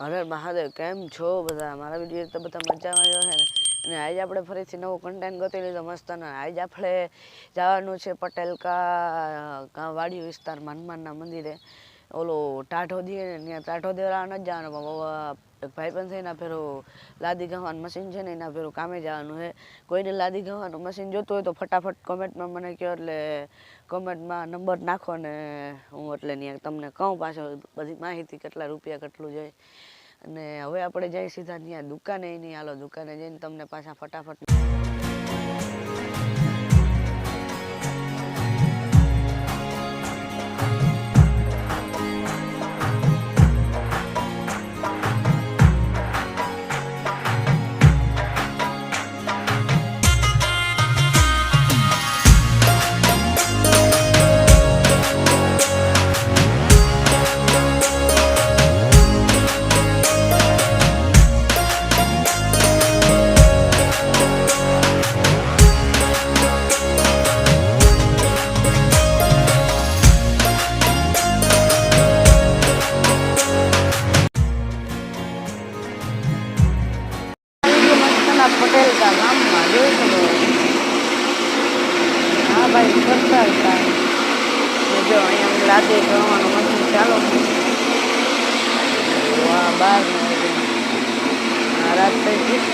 હરે મહાદેવ, કેમ છો બધા? મારા વીડિયો તો બધા મજામાં જ છે ને? અને આજે આપણે ફરીથી નવો કન્ટેન્ટ ગોતી લીધો મસ્ત અને આજે આપણે જવાનું છે પટેલ કા કા વાડી વિસ્તારમાં હનુમાનના મંદિરે. ઓલો ટાઢો દે ને, ત્યાં ટાઢો દેવા જ જવાનું, પણ એક ભાઈબંધ છે એના ફેરો લાદી ગવાનું મશીન છે ને, એના પેલું કામે જવાનું છે. કોઈને લાદી ગવાનું મશીન જોતું હોય તો ફટાફટ કોમેન્ટમાં મને કહો એટલે કોમેન્ટમાં નંબર નાખો ને હું એટલે ત્યાં તમને કહું પાછો બધી માહિતી કેટલા રૂપિયા કેટલું જોઈએ. અને હવે આપણે જઈએ સીધા ત્યાં દુકાને નહીં હાલો દુકાને જઈને તમને પાછા ફટાફટ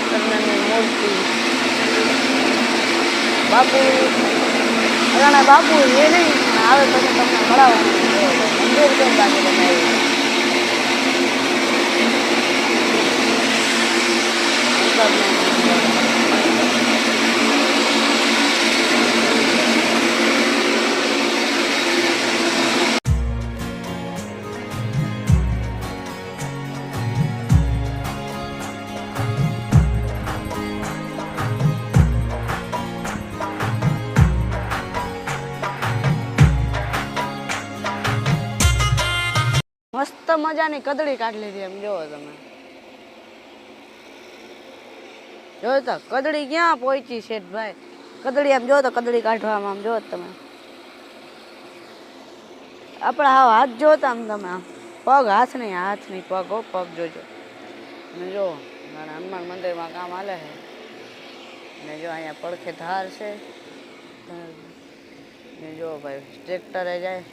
કૃષ્ણની મૂર્તિ બાપુ, રાણા બાપુ એ નહીં આવે પછી તમને મળાવવાનું. પંદર કેમ બાકી બનાવ્યું મસ્ત મજાની કદળી કાઢી લીધી એમ જોવો તમે. જોયો તો કદળી ક્યાં પહોંચી છે ભાઈ? કદળી આમ જો તો કદળી કાઢવામાં આમ જોવો તમે. આપણે હાવ હાથ જોતા આમ તમે આમ. પગ હાથ નહીં હાથ નહીં, પગ હો, પગ જોજો. અને જો, મારા હનુમાન મંદિરમાં કામ હાલે છે. ને જો અહીંયા પડખે ધાર છે. ને જો ભાઈ, ટ્રેક્ટરે જાય.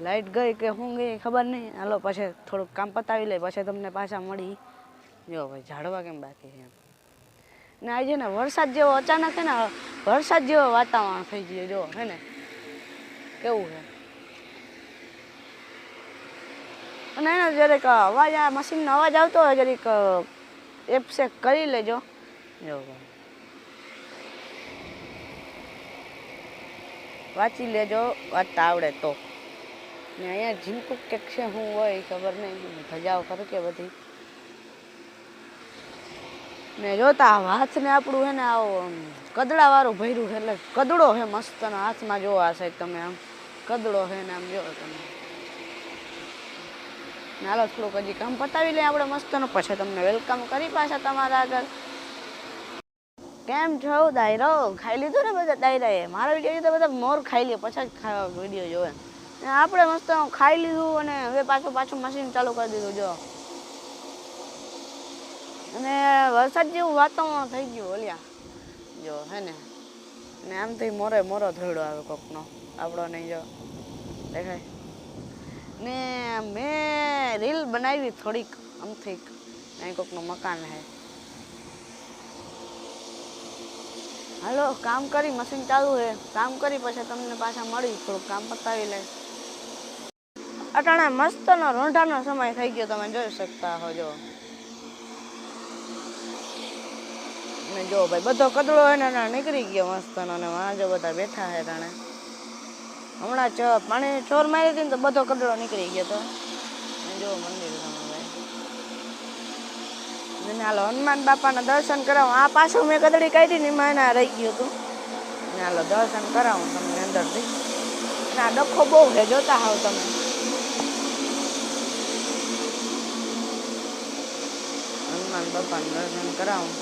લાઈટ ગઈ કે હું ગઈ ખબર નહીં. હાલો, પછી થોડુંક કામ પતાવી લઈ, પછી તમને પાછા મળી. જો ભાઈ, ઝાડવા કેમ બાકી છે ને આજે ને વરસાદ જેવો અચાનક છે ને, વરસાદ જેવો વાતાવરણ થઈ ગયું જો, હે ને. કેવું છે? અને એનો જરીક અવાજ, આ મશીનનો અવાજ આવતો હોય, જરીક એપ સેક કરી લેજો. જો વાંચી લેજો, વાંચતા આવડે તો. ને અહીંયા ઝીંકુક કે છે શું હોય ખબર નહીં. ધજાઓ ખરું કે બધી. ને જોતા હાથને આપણું હે ને આવો કદડા વાળું ભર્યું છે, એટલે કદડો હે મસ્ત હાથમાં જોવો આ સાહેબ તમે આમ. કદડો હે ને આમ જોવો તમે. હાલો થોડુંક હજી કામ પતાવી લઈએ આપણે મસ્તનો પછી તમને વેલકમ કરી પાછા તમારા આગળ. કેમ છો દાયરો? ખાઈ લીધું ને બધા દાયરાએ? મારા વીડિયો બધા મોર ખાઈ લે, પછી વીડિયો જોવે. આપણે મસ્ત ખાઈ લીધું અને હવે પાછું પાછું મશીન ચાલુ કરી દીધું, જો. અને વરસાદ જેવું વાતાવરણ થઈ ગયું, ઓલિયા. જો, હે ને? ને આમથી મોરે મોરો ધોડો આવે કોકનો. આપણો નહીં જો, દેખાય. ને મેં રીલ બનાવી થોડીક, આમથી. અહીં કોકનું મકાન હે. હાલો, કામ કરી મશીન ચાલુ છે કામ કરી, પછી તમને પાછા મળી. થોડુંક કામ પતાવી લે. અટાણે મસ્તનો રોંઢાનો સમય થઈ ગયો, તમે જોઈ શકતા હો જો ને જો ભાઈ, બધો કદળો હોય ને નીકળી ગયો મસ્તનો, ને વાં જો બધા બેઠા હે તાણે. હમણાં ચ પાણી ચોર મારી હતી ને તો બધો કદળો નીકળી ગયો તો. જો મંદિર તમે હાલો હનુમાન બાપાના દર્શન કરાવું. આ પાછું મેં કદડી કાઢી ને એમાં એના રહી ગયું હતું. હાલો દર્શન કરાવું તમને અંદરથી. ના ડખો બહુ છે, જોતા હોવ તમે. બાપાનું દર્શન કરાવું.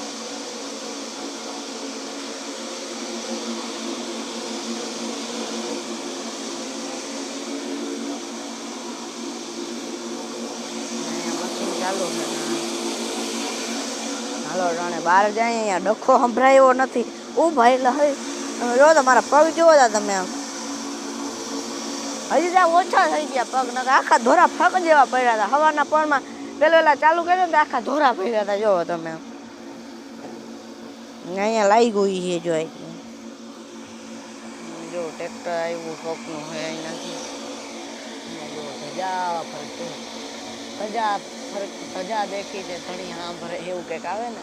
હાલો જાણે બહાર જાય અહીંયા. ડખો સંભળાયો નથી. ઊભા એટલે હઈ તમે જો, તમારા પગ જુઓ તા તમે આમ. હજી ત્યાં ઓછા થઈ ગયા પગ, નકર આખા ધોરા ફગ જેવા પડ્યા હતા હવાના પરમાં પેલા ચાલુ કર્યો ને આખા ધોરા પડ્યા હતા જોવો તમે. અહીંયા લાઈ ગઈ છે જો. જો ટ્રેક્ટર આવ્યું શોખનું હોય અહીંયાથી. સજા જો ધજા ફરતું. ધજા ફરક સજા દેખી છે હા ભરે એવું કંઈક આવે ને.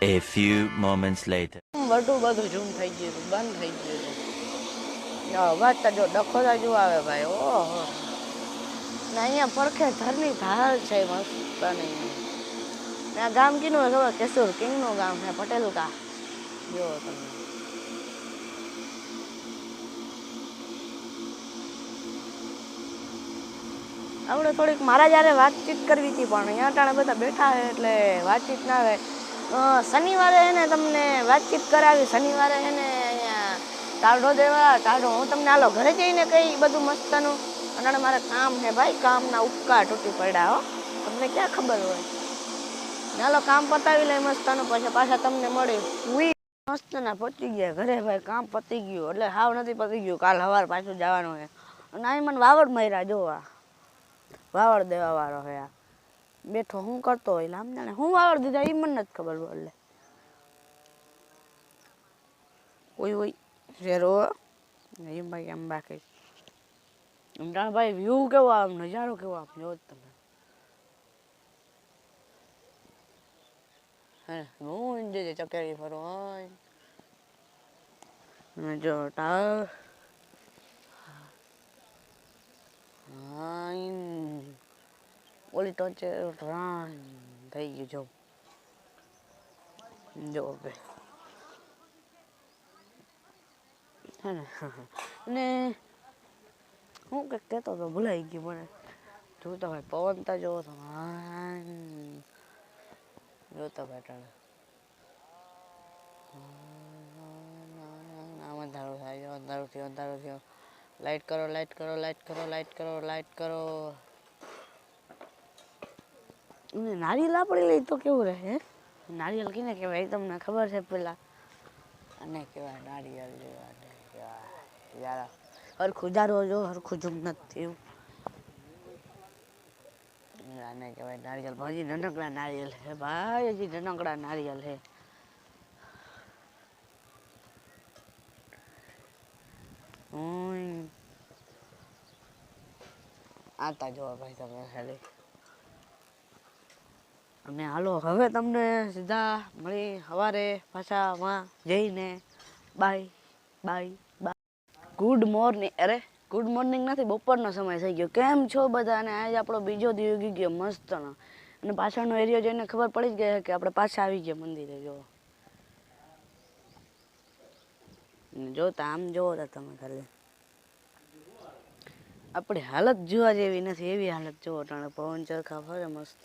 A few moments later. બધું બધું ઝૂમ થઈ ગયું હતું બંધ થઈ ગયું. હતું અવાજ તો જો ડખો જો આવે ભાઈ ઓહો. અહીંયા પરખે ધરની ધાર છે મસ્ત નહીં આ ગામ કીનું હોય ખબર? કેસુર કિંગનું ગામ છે પટેલ કા જો તમે. આપણે થોડીક મારા જ્યારે વાતચીત કરવી હતી, પણ અહીંયા ટાણે બધા બેઠા છે એટલે વાતચીત ના થાય. શનિવારે એને તમને વાતચીત કરાવી, શનિવારે એને અહીંયા ટાળો દેવા ટાળો હું તમને હાલો ઘરે જઈને કઈ બધું મસ્તનું. અને મારે કામ હે ભાઈ, કામના ઉપકા તૂટી પડ્યા હો. તમને ક્યાં ખબર હોય? ચાલો કામ પતાવી લઈ મસ્તનું, પછી પાછા તમને મળી ઉઈ મસ્ત ના પતી ગયા ઘરે ભાઈ, કામ પતી ગયું. એટલે હાવ નથી પતી ગયું, કાલ સવાર પાછું જવાનું છે અને અહીં મને વાવડ મર્યા જોવા વાવડ દેવા વાળો હે આ. બેઠો, હું કરતો હોય લામ જાણે હું વાવડ દીધા એ મને નથી ખબર બોલે ઓય ઓય શેરો એમ ભાઈ એમ બાકી ભાઈ વ્યૂ કેવો આમ નજારો કેવો આમ જો તમે હે હું જે ચકેરી ફરો હોય અને જો ટાળ હાઈન ઓલી ટોચે રાન થઈ ગયું જો જો બે હે ને અને હું કંઈક કહેતો તો ભૂલાઈ ગયું મને જોતો ભાઈ પવન તો જોવો તો જોતો ભાઈ આમ અંધારું થાય અંધારું થયો અંધારું થયો લાઈટ કરો લાઈટ કરો લાઈટ કરો લાઈટ કરો લાઈટ કરો નારિયેલ આપણે લઈ તો કેવું રહે? હે? નારિયેલ કીને કહેવાય તમને ખબર છે પેલા? અને કેવાય નારિયેલ જેવા કહેવાય યાર. હરખું જારો જો હરખું જુમ નથી થયું આને કહેવાય, નારિયેલ ભાજી નાનકડા નારિયેલ હે ભાઈ, હજી નાનકડા નારિયેલ હે. આતા જોવા ભાઈ તમે ખાલી. અને હાલો, હવે તમને સીધા મળી સવારે પાછા વાં જઈને. Bye bye. ગુડ મોર્નિંગ અરે ગુડ મોર્નિંગ નથી, બપોરનો સમય થઈ ગયો. કેમ છો બધા? અને આજે આપણો બીજો દિવસ ગયો મસ્તનો. અને પાછળનો એરિયો જોઈને ખબર પડી જ ગઈ કે આપણે પાછા આવી ગયા મંદિરે જો જોતા આમ જોવો તા તમે ખાલી. આપણી હાલત જોવા જેવી નથી, એવી હાલત જોવો ટાણે પવન ચરખા ફરે મસ્ત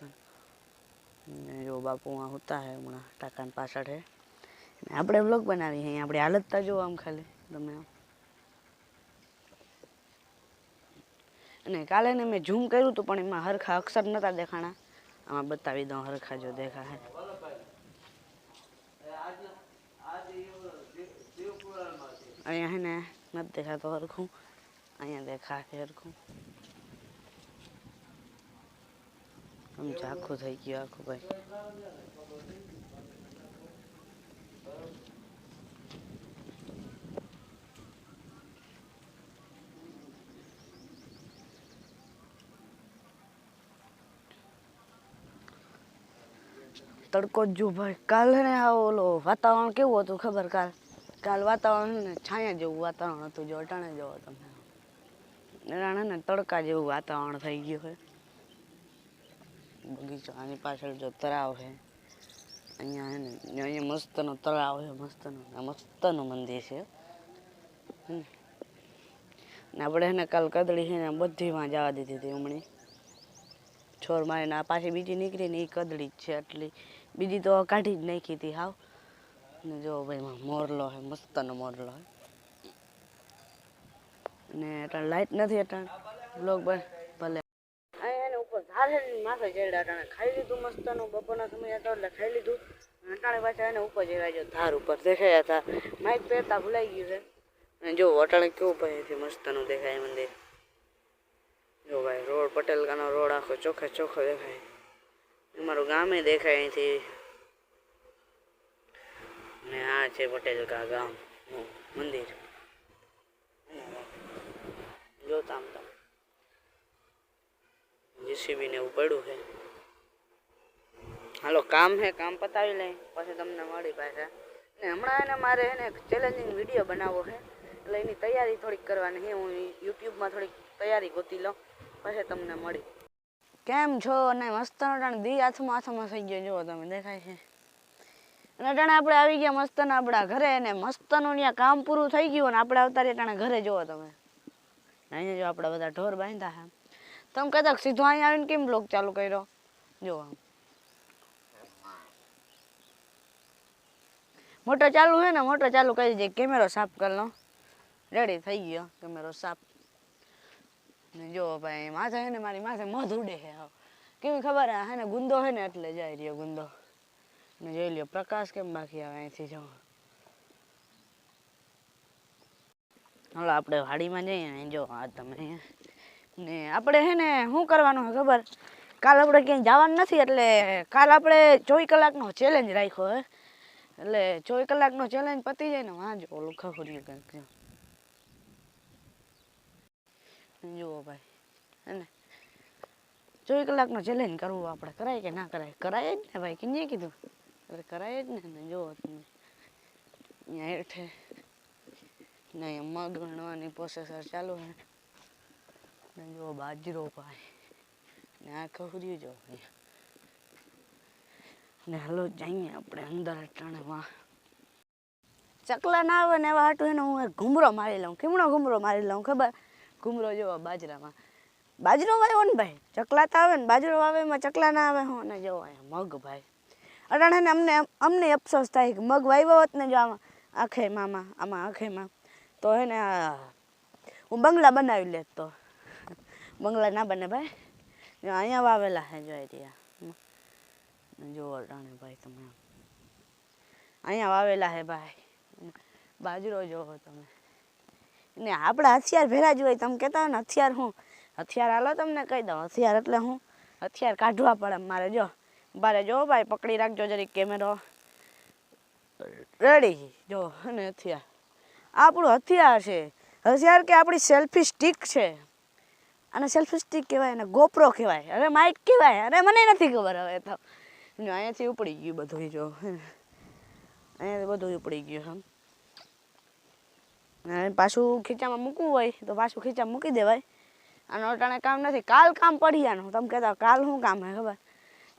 જો બાપુ આ હોતા હે હમણાં, ટાકાની પાછળ હે. આપણે બ્લોગ બનાવી અહીંયા આપણી હાલત તા જો આમ ખાલી. તમે આમ અને કાલે ને મેં ઝૂમ કર્યું હતું, પણ એમાં હરખા અક્ષર નતા દેખાણા. આમાં બતાવી દઉં, હરખા જો દેખા હે અહીંયા હે ને નથી દેખાતો હરખું. અહીંયા દેખા છે હરખું. આમ ઝાખું થઈ ગયું, આખું ભાઈ. તડકો જ જો ભાઈ કાલ ને આ ઓલો વાતાવરણ કેવું હતું ખબર કાલ? કાલ વાતાવરણ ને છાયા જેવું વાતાવરણ હતું, જો અટાણે જવો તમે રાણે ને તડકા જેવું વાતાવરણ થઈ ગયું છે બગીચો આની પાછળ જો તળાવ છે અહીંયા હે ને, અહીંયા મસ્તનો તળાવ છે મસ્તનો મસ્તનું મંદિર છે. ને આપણે હે ને કાલ કદળી છે ને બધીમાં જવા દીધી હતી હમણાં. છોર મારીને પાછી બીજી નીકળી ને એ કદળી જ છે આટલી. બીજી તો કાઢી જ નાખી હતી હાવ. ને જો ભાઈ મોરલો હે, મસ્તનો મોરલો હે. ને એટલે લાઈટ નથી એટલે બ્લોગ ભલે. એને ઉપર ઝાડ માથે ચડ્યા અટાણે ખાઈ લીધું મસ્તનું બપોરના સમય હતો એટલે ખાઈ લીધું. અટાણે પાછા એને ઉપર ચડ્યા જો ધાર ઉપર દેખાયા હતા. માઇક પહેરતા ભૂલાઈ ગયું છે. અને જો, અટાણે કેવું પહેરથી મસ્તનું દેખાય મંદિર. જો ભાઈ, રોડ પટેલકાનો રોડ આખો ચોખ્ખે ચોખ્ખો દેખાય. અમારું ગામે દેખાય અહીંથી. ને આ છે પટેલ કા ગામ મંદિર. જોતા આમ તમે. જીસીબી ને એવું પડ્યું છે. હાલો, કામ છે કામ પતાવી લઈ પછી તમને મળી પાછા. ને હમણાં એને મારે એને ચેલેન્જિંગ વીડિયો બનાવવો છે. એટલે એની તૈયારી થોડીક કરવાની છે. હું યુટ્યુબમાં થોડીક તૈયારી ગોતી લઉં, પછી તમને મળી. કેમ છો? અને મસ્ત અટાણે દી હાથમાં હાથમાં થઈ ગયો. જુઓ તમે, દેખાય છે. અને અટાણે આપણે આવી ગયા મસ્તના આપણા ઘરે અને મસ્તનું ત્યાં કામ પૂરું થઈ ગયું અને આપણે અવતારી અટાણે ઘરે. જુઓ તમે. અહીંયા જો આપણે બધા ઢોર બાંધ્યા છે. તમે કદાચ સીધો અહીંયા આવીને કેમ બ્લોગ ચાલુ કર્યો? જુઓ. મોટો ચાલુ છે ને, મોટર ચાલુ કરી દે. કેમેરો સાફ કરી લો રેડી થઈ ગયો. કેમેરો સાફ. ને જો ભાઈ, માથે છે ને મારી માથે મધ ઉડે છે હાવ. કેવી ખબર હે હે ને ગુંદો છે ને એટલે જાય રહ્યો ગુંદો. ને જોઈ લ્યો, પ્રકાશ કેમ બાકી આવે અહીંથી જો. હાલો, આપણે વાડીમાં જઈએ ને જો, આ તમે ને આપણે હે ને શું કરવાનું છે ખબર? કાલ આપણે ક્યાંય જવાનું નથી, એટલે કાલ આપણે ચોવીસ કલાકનો ચેલેન્જ રાખ્યો હે. એટલે ચોવીસ કલાકનો ચેલેન્જ પતી જાય ને વાંચો ઓલું ખખુર્યું કંઈક જો જુઓ ભાઈ, હે ને? ચોવીસ કલાકનો ચેલેન્જ કરવું આપણે, કરાય કે ના કરાય? કરાય જ ને ભાઈ કિંજે કીધું? એટલે કરાય જ ને જુઓ તમે. અહીંયા ને અહીંયા પ્રોસેસર ચાલુ છે. ને જુઓ બાજરો ભાઈ, ને આ ખહુર્યું જો ને હાલો જઈએ આપણે અંદર અટાણેમાં ચકલા ના આવે ને એવા હાટું એને હું ઘૂમરો મારી લઉં. કેમનો ઘૂમરો મારી લઉં ખબર? ઘૂમરો જેવો બાજરામાં. બાજરો વાવ્યો ને ભાઈ? ચકલા તો આવે ને, બાજરો વાવે એમાં ચકલા ના આવે હો, ને જોવો મગ ભાઈ. અટાણે ને અમને અમને અફસોસ થાય કે મગ વાવ્યો હોત ને જો આમાં, આખે મામાં, આમાં આખેમાં તો હે ને હું બંગલા બનાવી લેત તો. બંગલા ના બને ભાઈ. અહીંયા વાવેલા હે જોઈ રહ્યા. જોવો અટાણે ભાઈ તમે. અહીંયા વાવેલા હે ભાઈ. બાજરો જોવો તમે. ને આપણા હથિયાર ભેરા જ હોય, તમે કહેતા હોય ને, હથિયાર હું? હથિયાર હાલો તમને કહી દઉં, હથિયાર એટલે હું? હથિયાર કાઢવા પડે મારે, જો. મારે જો ભાઈ, પકડી રાખજો જરીક કેમેરો. રેડી જો, અને હથિયાર. આપણું હથિયાર છે. હથિયાર કે આપણી સેલ્ફી સ્ટિક છે. અને સેલ્ફી સ્ટિક કહેવાય અને ગોપરો કહેવાય. અરે માઇક કહેવાય. અરે, મને નથી ખબર હવે તો. અહીંયાથી ઉપડી ગયું બધું જો. અહીંયાથી બધું ઉપડી ગયું, હમ. પાછું ખીચામાં મૂકવું હોય તો પાછું ખીચામાં મૂકી દેવાય. અને અટાણે કામ નથી, કાલ કામ પડિયાનું તમે કહેતા કાલ શું કામ હોય ખબર?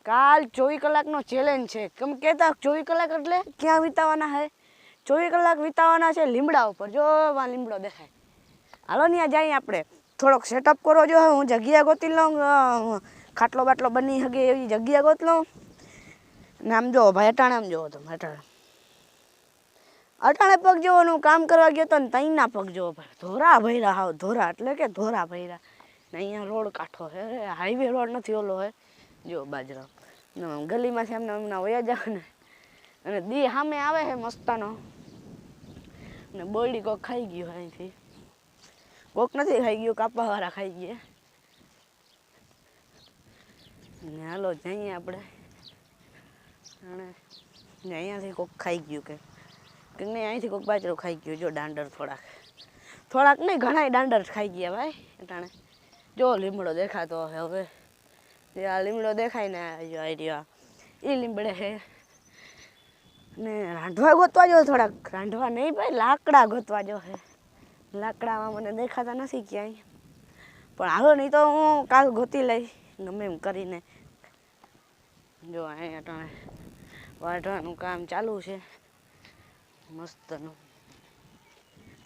કાલ ચોવીસ કલાકનો ચેલેન્જ છે. તમે કહેતા ચોવીસ કલાક એટલે ક્યાં વિતાવાના છે ચોવીસ કલાક વિતાવાના છે લીમડા ઉપર. જો આ લીમડો દેખાય. હાલો ને જઈએ આપણે. થોડોક સેટઅપ કરો જો. હું જગ્યા ગોતી લઉં ખાટલો બાટલો બની શકે એવી જગ્યા ગોત લઉં. ને આમ જો ભાઈ, અટાણે આમ જોવો તમે, અટાણે. અટાણે પગ જોવાનું કામ કરવા ગયો તો ને તઈના પગ જોવો ભાઈ ધોરા ભૈરા હાવ, ધોરા એટલે કે ધોરા ભૈરા ને અહીંયા રોડ કાંઠો હે હાઈવે રોડ નથી ઓલો હે. જો બાજરા. ને ગલીમાંથી એમને એમના વયા જાવ ને અને દી સામે આવે છે મસ્તાનો. ને બોયડી કોક ખાઈ ગયું અહીંથી. કોક નથી ખાઈ ગયું, કાપાવાળા ખાઈ ગયા. ને હાલો જઈએ આપણે. અને અહીંયાથી કોક ખાઈ ગયું કે. કે નહીં અહીંથી કોઈક બાજરો ખાઈ ગયું. જો દાંડર થોડાક. થોડાક નહીં, ઘણાય દાંડર ખાઈ ગયા ભાઈ, અટાણે. જો લીમડો દેખાતો હવે. જે આ લીમડો દેખાય ને જો આઈ એ લીમડે હે. ને રાંધવા ગોતવા જો થોડાક. રાંધવા નહીં ભાઈ, લાકડા ગોતવા જો હે. લાકડામાં મને દેખાતા નથી ક્યાંય. પણ હાલો નહીં તો હું કાલ ગોતી લઈ ગમે એમ કરીને. જો અહીંયા અટાણે વાઢવાનું કામ ચાલુ છે. મસ્તનું.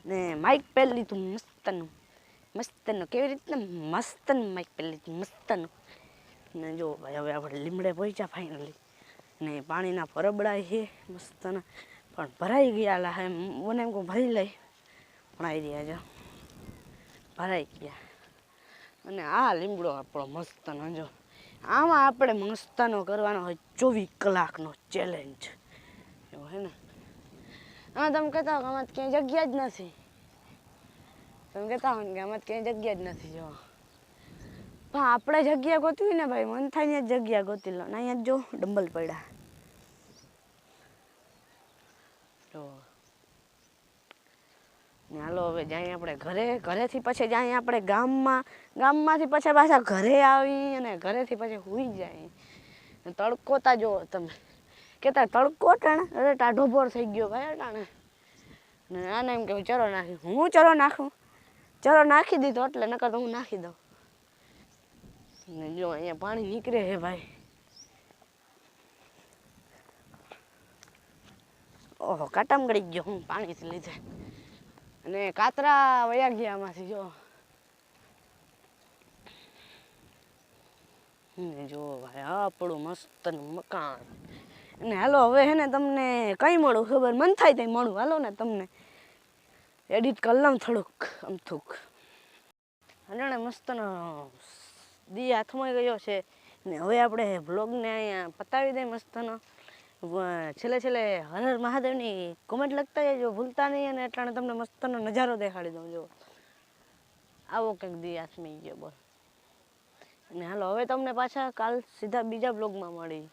ને માઇક પહેરી લીધું મસ્તનું. મસ્તનું, કેવી રીતના મસ્તનું માઇક પહેરી લીધું મસ્તનું. ને જો ભાઈ, હવે આપણે લીમડે પહોંચ્યા ફાઇનલી ને પાણીના પરબડા છે મસ્તના. પણ ભરાઈ ગયા એમ મને એમ કહું ભરી લઈ. પણ આવી રહ્યા જો. ભરાઈ ગયા. અને આ લીમડો આપણો મસ્તનો જો. આમાં આપણે મસ્તનો કરવાનો હોય ચોવીસ કલાકનો ચેલેન્જ એવું હે ને? આમાં તમે કહેતા હો કે આમાં ક્યાંય જગ્યા જ નથી. તમે કહેતા હો ને કે આમાં ક્યાંય જગ્યા જ નથી જો પણ આપણે જગ્યા ગોતવી ને ભાઈ, મન થાય જ જગ્યા ગોતી લો. ને અહીંયા જો ડંબલ પડ્યા. હાલો, હવે જાય આપણે ઘરે, ઘરેથી પછી જાય આપણે ગામમાં, ગામમાંથી પછી પાછા ઘરે આવી અને ઘરેથી પછી હુઈ જાય. તડકોતા તડકો જો તમે. કેતા, તડકો ટાણે. અરે, ટાઢો બોર થઈ ગયો ભાઈ ટાણે. ને આને એમ કે ચરો નાખી. હું ચરો નાખું? ચરો નાખી દીધો એટલે, નકર તો હું નાખી દઉં. ને જો અહીંયા પાણી નીકળે હે ભાઈ. ઓહો, કાટામ ગળી ગયો હું પાણીથી લીધે. અને કાતરા વયા ગયા આમાંથી, જો. ને જો ભાઈ, આપણું મસ્ત મકાન. અને હાલો, હવે હે ને તમને કંઈ મળું ખબર? મન થાય ત્યાં મળું. હાલો ને તમને એડિટ કરલામ થોડુંક થોડુંક થોક અને મસ્તનો દી હાથમાં ગયો છે. ને હવે આપણે બ્લોગને અહીંયા પતાવી દઈએ મસ્તનો. છેલ્લે છેલ્લે હર હર મહાદેવની કોમેન્ટ લખતા જજો, ભૂલતા નહીં અને એટલે તમને મસ્તનો નજારો દેખાડી દઉં જો આવો કંઈક દી હાથમાં ગયો બોલ. અને હાલો, હવે તમને પાછા કાલ સીધા બીજા બ્લોગમાં મળી